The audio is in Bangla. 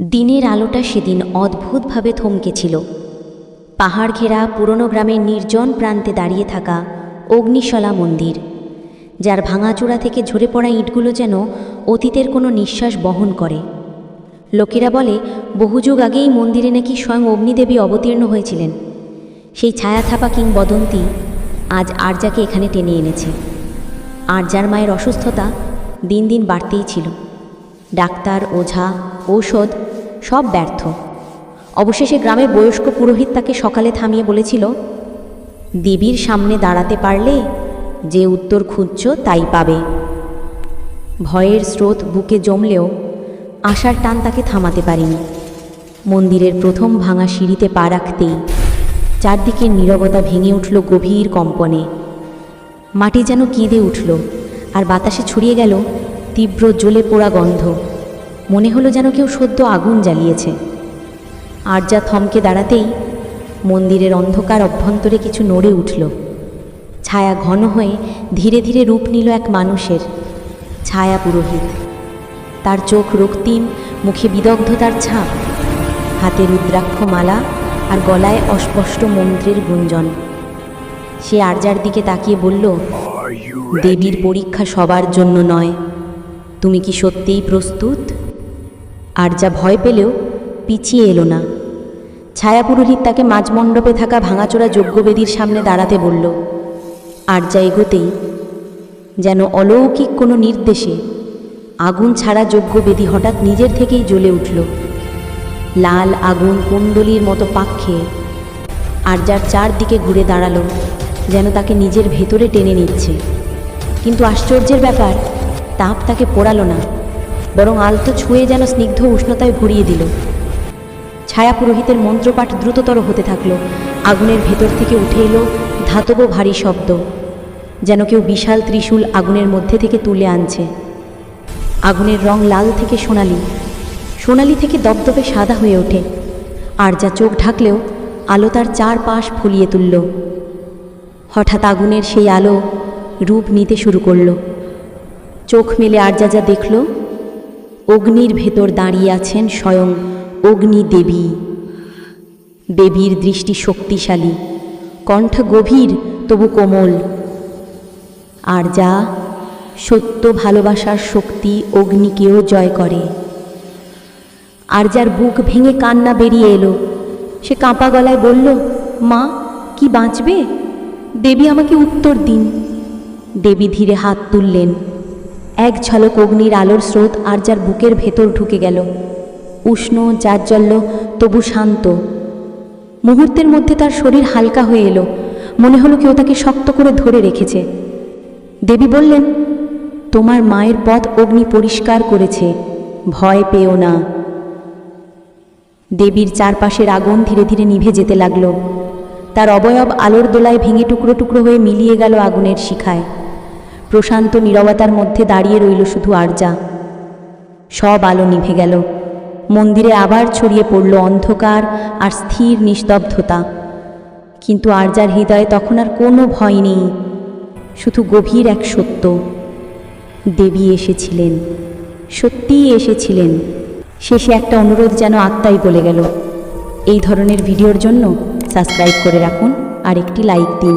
দিনের আলোটা সেদিন অদ্ভুতভাবে থমকেছিল। পাহাড় ঘেরা পুরনো গ্রামের নির্জন প্রান্তে দাঁড়িয়ে থাকা অগ্নিশলা মন্দির, যার ভাঙাচূড়া থেকে ঝরে পড়া ইটগুলো যেন অতীতের কোনো নিঃশ্বাস বহন করে। লোকেরা বলে, বহু যুগ আগেই মন্দিরে নাকি স্বয়ং অগ্নিদেবী অবতীর্ণ হয়েছিলেন। সেই ছায়া থাপা কিংবদন্তি আজ আরজাকে এখানে টেনে এনেছে। আরজার মায়ের অসুস্থতা দিন দিন বাড়তেই ছিল। ডাক্তার, ওঝা, ঔষধ, সব ব্যর্থ। অবশেষে গ্রামের বয়স্ক পুরোহিত তাকে সকালে থামিয়ে বলেছিল, দেবীর সামনে দাঁড়াতে পারলে যে উত্তর খুঁজছ তাই পাবে। ভয়ের স্রোত বুকে জমলেও আশার টান তাকে থামাতে পারেনি। মন্দিরের প্রথম ভাঙা সিঁড়িতে পা রাখতেই চারদিকের নীরবতা ভেঙে উঠল গভীর কম্পনে। মাটি যেন কেঁদে উঠল, আর বাতাসে ছড়িয়ে গেল তীব্র জ্বলে পোড়া গন্ধ। মনে হলো যেন কেউ সদ্য আগুন জ্বালিয়েছে। আর যা থমকে দাঁড়াতেই মন্দিরের অন্ধকার অভ্যন্তরে কিছু নড়ে উঠল। ছায়া ঘন হয়ে ধীরে ধীরে রূপ নিল এক মানুষের ছায়া পুরোহিত। তার চোখ রক্তিম মুখে বিদগ্ধতার ছাপ। হাতে রুদ্রাক্ষ মালা আর গলায় অস্পষ্ট মন্ত্রের গুঞ্জন। সে আর্যার দিকে তাকিয়ে বলল দেবীর পরীক্ষা সবার জন্য নয়। তুমি কি সত্যিই প্রস্তুত? আর যা ভয় পেলেও পিছিয়ে এলো না। ছায়া পুরোহিত তাকে মাঝমণ্ডপে থাকা ভাঙাচোরা যজ্ঞবেদীর সামনে দাঁড়াতে বলল, আর যা এগোতেই যেন অলৌকিক কোনো নির্দেশে আগুন ছাড়া যজ্ঞবেদী হঠাৎ নিজের থেকেই জ্বলে উঠল। লাল আগুন কুণ্ডলির মতো পাক খেয়ে আর যার চারদিকে ঘুরে দাঁড়াল যেন তাকে নিজের ভেতরে টেনে নিচ্ছে। কিন্তু আশ্চর্যের ব্যাপার তাপ তাকে পোড়ালো না, বরং আলতো ছুঁয়ে যেন স্নিগ্ধ উষ্ণতায় ভরিয়ে দিল। ছায়া পুরোহিতের মন্ত্রপাঠ দ্রুততর হতে থাকল, আগুনের ভেতর থেকে উঠে এলো ধাতব ভারী শব্দ, যেন কেউ বিশাল ত্রিশূল আগুনের মধ্যে থেকে তুলে আনছে। আগুনের রং লাল থেকে সোনালি সোনালি থেকে দপদপে সাদা হয়ে ওঠে, আর যা চোখ ঢাকলেও আলো তার চারপাশ ফুলিয়ে তুলল। হঠাৎ আগুনের সেই আলো রূপ নিতে শুরু করল। চোখ মেলে আর যা যা দেখল, অগ্নির ভেতর দাঁড়িয়ে আছেন স্বয়ং অগ্নি দেবী। দেবীর দৃষ্টি শক্তিশালী, কণ্ঠ গভীর, তবু কোমল। আর যা সত্য ভালোবাসার শক্তি অগ্নিকেও জয় করে। আর যার বুক ভেঙে কান্না বেরিয়ে এলো, সে কাঁপা গলায় বলল, মা, কি বাঁচবে? দেবী আমাকে উত্তর দিন। দেবী ধীরে হাত তুললেন। এক ঝলক অগ্নির আলোর স্রোত আর যার বুকের ভেতর ঢুকে গেল। উষ্ণ জাজ্জল্য তবু শান্ত। মুহূর্তের মধ্যে তার শরীর হালকা হয়ে এলো। মনে হলো কেউ তাকে শক্ত করে ধরে রেখেছে। দেবী বললেন, তোমার মায়ের পথ অগ্নি পরিষ্কার করেছে। ভয় পেও না। দেবীর চারপাশের আগুন ধীরে ধীরে নিভে যেতে লাগল। তার অবয়ব আলোর দোলায় ভেঙে টুকরো টুকরো হয়ে মিলিয়ে গেল আগুনের শিখায়। প্রশান্ত নীরবতার মধ্যে দাঁড়িয়ে রইল শুধু আরজা। সব আলো নিভে গেল। মন্দিরে আবার ছড়িয়ে পড়ল অন্ধকার আর স্থির নিস্তব্ধতা। কিন্তু আরজার হৃদয়ে তখন আর কোনো ভয় নেই। শুধু গভীর এক সত্য। দেবী এসেছিলেন। সত্যিই এসেছিলেন। শেষে একটা অনুরোধ যেন আত্মাই বলে গেল। এই ধরনের ভিডিওর জন্য সাবস্ক্রাইব করে রাখুন আর একটি লাইক দিন।